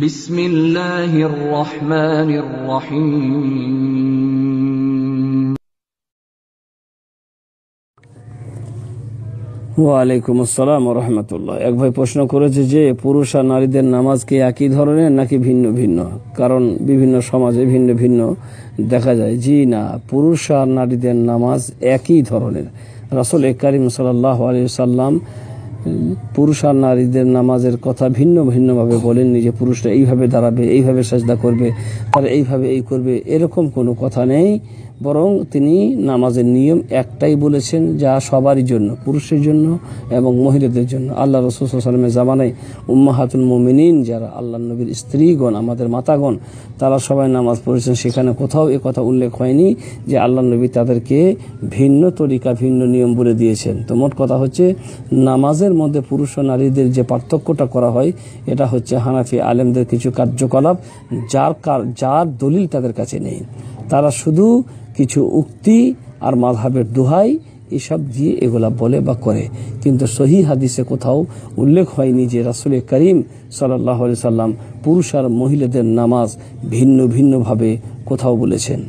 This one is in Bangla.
বিসমিল্লাহির রহমানির রহিম। ওয়ালাইকুম আসসালাম রহমতুল্লাহ। এক ভাই প্রশ্ন করেছে যে, পুরুষ আর নারীদের নামাজ কি একই ধরনের নাকি ভিন্ন ভিন্ন? কারণ বিভিন্ন সমাজে ভিন্ন ভিন্ন দেখা যায়। জি না, পুরুষ আর নারীদের নামাজ একই ধরনের। রাসুল এ কারিম সাল্লাহ আলী সাল্লাম পুরুষ আর নারীদের নামাজের কথা ভিন্ন ভিন্নভাবে বলেননি যে পুরুষরা এইভাবে দাঁড়াবে, এইভাবে সাজদা করবে, তারা এইভাবে এই করবে, এরকম কোনো কথা নেই। বরং তিনি নামাজের নিয়ম একটাই বলেছেন, যা সবারই জন্য, পুরুষের জন্য এবং মহিলাদের জন্য। আল্লাহ রসুল সাল্লামের জামানায় উম্মাহাতুল মোমিনিন, যারা আল্লাহ নবীর স্ত্রীগণ, আমাদের মাতাগণ, তারা সবাই নামাজ পড়েছেন। সেখানে কোথাও এ কথা উল্লেখ হয়নি যে আল্লাহ নবী তাদেরকে ভিন্ন তরিকা, ভিন্ন নিয়ম বলে দিয়েছেন। তো মোট কথা হচ্ছে, নামাজের মধ্যে পুরুষ ও নারীদের যে পার্থক্যটা করা হয়, এটা হচ্ছে হানাফি আলেমদের কিছু কার্যকলাপ, যার কার- যার দলিল তাদের কাছে নেই। তারা শুধু কিছু উক্তি আর মাধাবের দোহাই এসব দিয়ে এগুলা বলে বা করে। কিন্তু সহি হাদিসে কোথাও উল্লেখ হয়নি যে রাসুল করিম সাল্লাহ সাল্লাম পুরুষ আর মহিলাদের নামাজ ভিন্ন ভিন্নভাবে কোথাও বলেছেন।